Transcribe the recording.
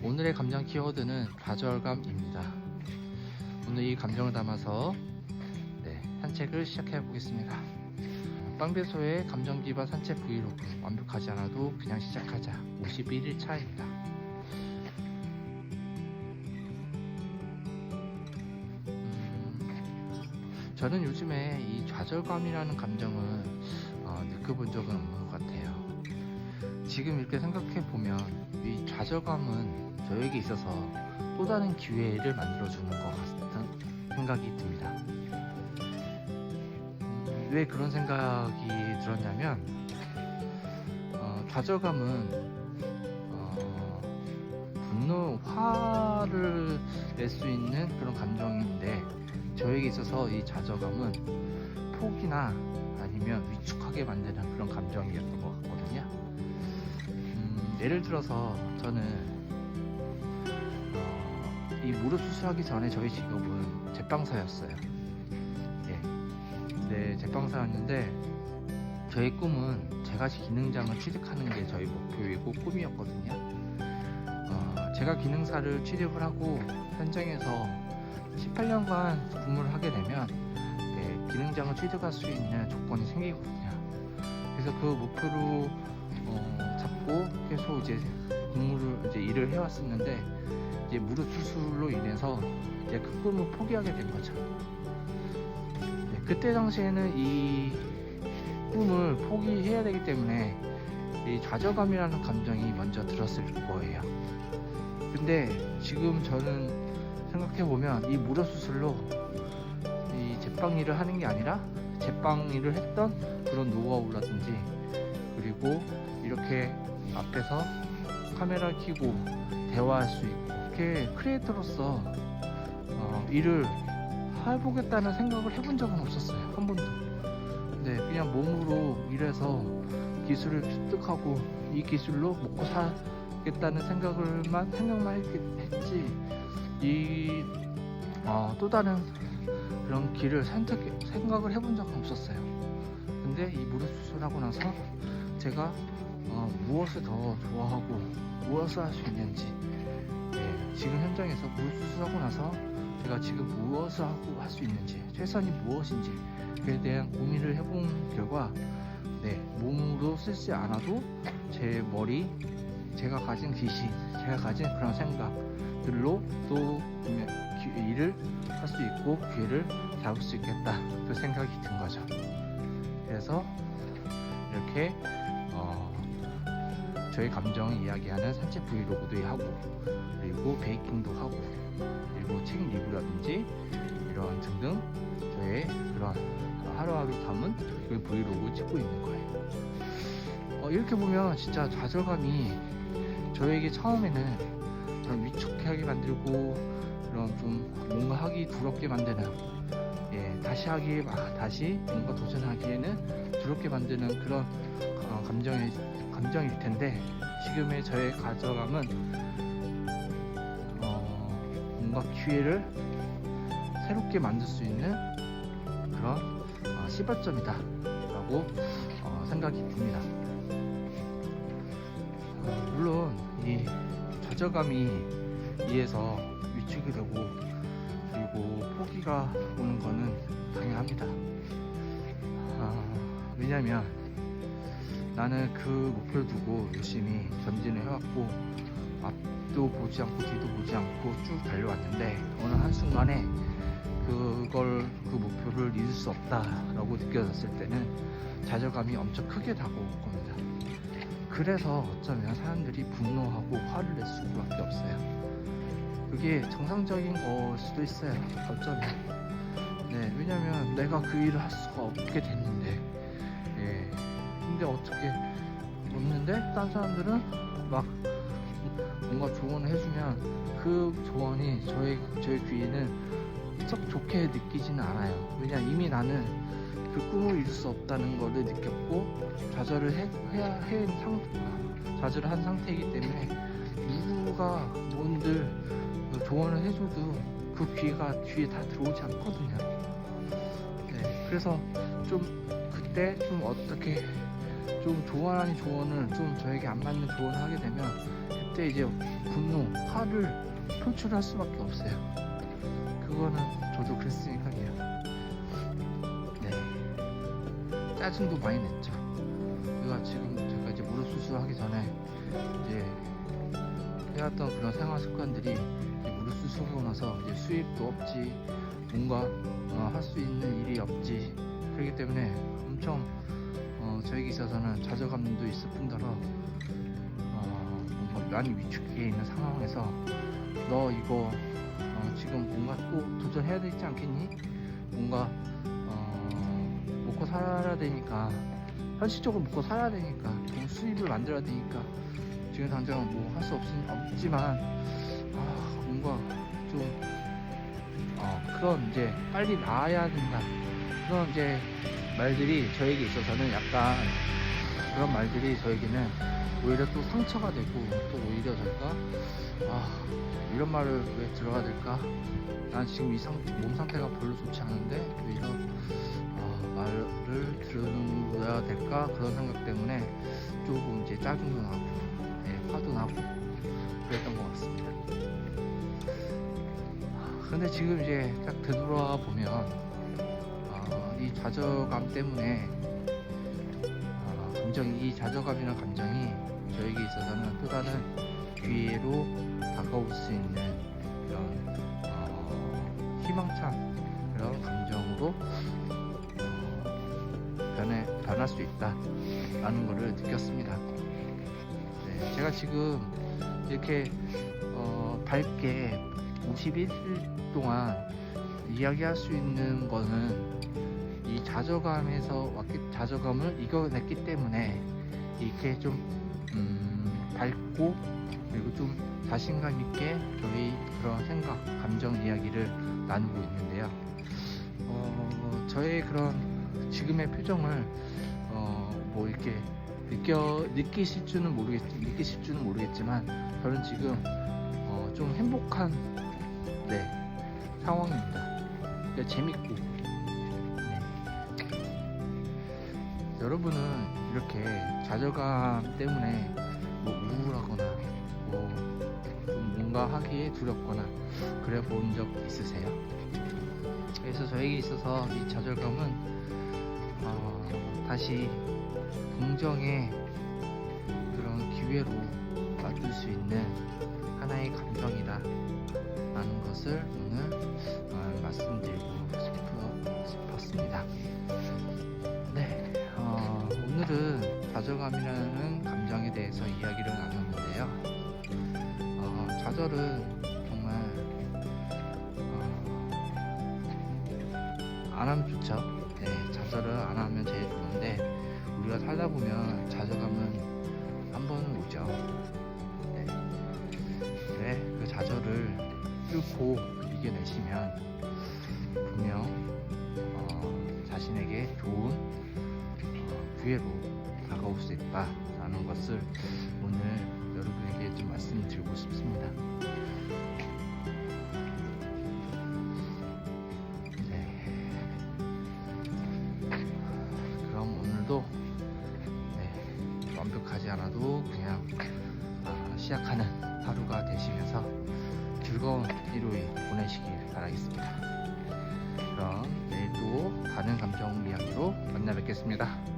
오늘의 감정 키워드는 좌절감입니다. 오늘 이 감정을 담아서 네, 산책을 시작해 보겠습니다. 빵배소의 감정 기반 산책 브이로그 완벽하지 않아도 그냥 시작하자 51일 차입니다. 음, 저는 요즘에 이 좌절감이라는 감정을 어, 느껴본 적은 없는 것 같아요. 지금 이렇게 생각해 보면 이 좌절감은 저에게 있어서 또 다른 기회를 만들어주는 것 같은 생각이 듭니다. 음, 왜 그런 생각이 들었냐면 어, 좌절감은 어, 분노, 화를 낼 수 있는 그런 감정인데 저에게 있어서 이 좌절감은 포기나 아니면 위축하게 만드는 그런 감정이었던 것 같거든요. 음, 예를 들어서 저는 어, 이 무릎 수술하기 전에 저희 직업은 제빵사였어요. 예. 네, 제빵사였는데 저희 꿈은 제가시 기능장을 취직하는 게 저희 목표이고 꿈이었거든요. 어, 제가 기능사를 취직을 하고 현장에서 18년간 근무를 하게 되면 네, 기능장을 취직할 수 있는 조건이 생기거든요. 그래서 그 목표로 어, 잡고 계속 이제 근무를 이제 일을 해왔었는데 이제 무릎 수술로 인해서 이제 그 꿈을 포기하게 된 거죠. 네, 그때 당시에는 이 꿈을 포기해야 되기 때문에 이 좌절감이라는 감정이 먼저 들었을 거예요. 근데 지금 저는 생각해 보면 이 무릎 수술로 이 제빵 일을 하는 게 아니라 제빵 일을 했던 그런 노하우라든지 그리고 이렇게 앞에서 카메라 켜고 대화할 수 있고 이렇게 크리에이터로서 어, 일을 해보겠다는 생각을 해본 적은 없었어요 한 번도. 네 그냥 몸으로 일해서 기술을 습득하고 이 기술로 먹고 살겠다는 생각을만 생각만 했- 했지 이 어, 또 다른 그런 길을 선택 생각을 해본 적은 없었어요. 근데 이 무릎 수술하고 나서 제가 어, 무엇을 더 좋아하고 무엇을 할 수 있는지 현장에서 무릎 수술하고 나서 제가 지금 무엇을 하고 할 수 있는지 최선이 무엇인지 그에 대한 고민을 해본 결과 네, 몸으로 쓰지 않아도 제 머리 제가 가진 귀신 제가 가진 그런 생각들로 또 기- 일을 할 수 있고 기회를 잡을 수 있겠다. 그 생각이 든 거죠. 그래서 이렇게 어, 저희 감정을 이야기하는 산책 브이로그도 하고 그리고 베이킹도 하고 그리고 책 리뷰라든지 이런 등등 저의 그런 하루하루 담은 그 브이로그 찍고 있는 거예요. 어, 이렇게 보면 진짜 좌절감이 저에게 처음에는 그런 위축하게 만들고 그런 좀 뭔가 하기 두렵게 만드는 예, 다시 하기 아, 다시 뭔가 도전하기에는 두렵게 만드는 그런 어, 감정이 감정일 텐데 지금의 저의 가져감은 어, 뭔가 기회를 새롭게 만들 수 있는 그런 어, 시발점이다 라고 어, 생각이 듭니다. 어, 물론 이 좌절감이 이에서 위축이 되고 그리고 포기가 오는 거는 당연합니다. 아, 왜냐면 나는 그 목표를 두고 열심히 전진을 해왔고 앞도 보지 않고 뒤도 보지 않고 쭉 달려왔는데 어느 한순간에 그걸 그 목표를 이룰 수 없다라고 느껴졌을 때는 좌절감이 엄청 크게 다가올 겁니다. 그래서 어쩌면 사람들이 분노하고 화를 낼 수밖에 없어요. 그게 정상적인 걸 수도 있어요. 어쩌면. 네, 왜냐면 내가 그 일을 할 수가 없게 됐는데, 예. 근데 어떻게 없는데 딴 사람들은 막 뭔가 조언을 해주면 그 조언이 저의 저의 귀에는 썩 좋게 느끼지는 않아요. 왜냐 이미 나는 그 꿈을 이룰 수 없다는 것을 느꼈고 좌절을 해, 해 상, 좌절을 한 상태이기 때문에 누구가 뭔들 조언을 해줘도 그 귀가 귀에 다 들어오지 않거든요. 네, 그래서 좀 그때 좀 어떻게 좀 아닌 조언을 좀 저에게 안 맞는 조언을 하게 되면 때 이제 분노, 화를 표출할 수밖에 없어요. 그거는 저도 그랬으니까요. 네. 짜증도 많이 냈죠. 제가 지금 제가 이제 무릎 수술하기 전에 이제 해왔던 그런 생활 습관들이 무릎 수술하고 나서 이제 수입도 없지, 뭔가 어, 할 수 있는 일이 없지. 그렇기 때문에 엄청 어, 저에게 있어서는 좌절감도 있을 뿐더러 어, 뭔가 많이 위축해 있는 상황에서 너 이거 어, 지금 뭔가 또 도전해야 되지 않겠니? 뭔가 어, 먹고 살아야 되니까 현실적으로 먹고 살아야 되니까 돈 수입을 만들어야 되니까 지금 당장 뭐 할 수 없지만 아, 뭔가 좀 어, 그런 이제 빨리 나아야 된다 그런 이제 말들이 저에게 있어서는 약간 그런 말들이 저에게는 오히려 또 상처가 되고 또 오히려 저희가 아 이런 말을 왜 들어야 될까? 난 지금 이 상, 몸 상태가 별로 좋지 않은데 왜 이런 아, 말을 들어야 될까? 그런 생각 때문에 조금 이제 짜증도 나고 네, 화도 나고 그랬던 것 같습니다. 아, 근데 지금 이제 딱 되돌아 보면 좌절감 때문에 아, 감정 이 좌절감이나 감정이 저에게 있어서는 또 다른 기회로 다가올 수 있는 그런 어, 희망찬 그런 감정으로 어, 변해 변할 수 있다라는 것을 느꼈습니다. 네, 제가 지금 이렇게 어, 밝게 51일 동안 이야기할 수 있는 거는 이 좌절감에서 왔기, 좌절감을 이겨냈기 때문에 이렇게 좀 음, 밝고 그리고 좀 자신감 있게 저희 그런 생각, 감정 이야기를 나누고 있는데요. 어, 저의 그런 지금의 표정을 어, 뭐 이렇게 느껴 느끼실 줄은 모르겠 느끼실 줄은 모르겠지만 저는 지금 어, 좀 행복한 네 상황입니다. 네, 재밌고 여러분은 이렇게 좌절감 때문에 뭐 우울하거나 뭐 좀 뭔가 하기에 두렵거나 그래 본 적 있으세요? 그래서 저에게 있어서 이 좌절감은 어, 다시 긍정의 그런 기회로 만들 수 있는 하나의 감정이다 라는 것을 오늘 어, 말씀 좌절감이라는 감정에 대해서 이야기를 나눴는데요. 어, 좌절은 정말 어, 안 하면 좋죠. 네, 좌절을 안 하면 제일 좋은데 우리가 살다 보면 좌절감은 한 번은 오죠. 네, 그래 그 좌절을 뚫고 이겨내시면 분명 어, 자신에게 좋은 어, 기회로 다가올 수 있다라는 것을 오늘 여러분에게 좀 말씀드리고 싶습니다. 네. 그럼 오늘도 네, 완벽하지 않아도 그냥 아, 시작하는 하루가 되시면서 즐거운 일요일 보내시길 바라겠습니다. 그럼 내일 또 다른 감정 이야기로 만나 뵙겠습니다.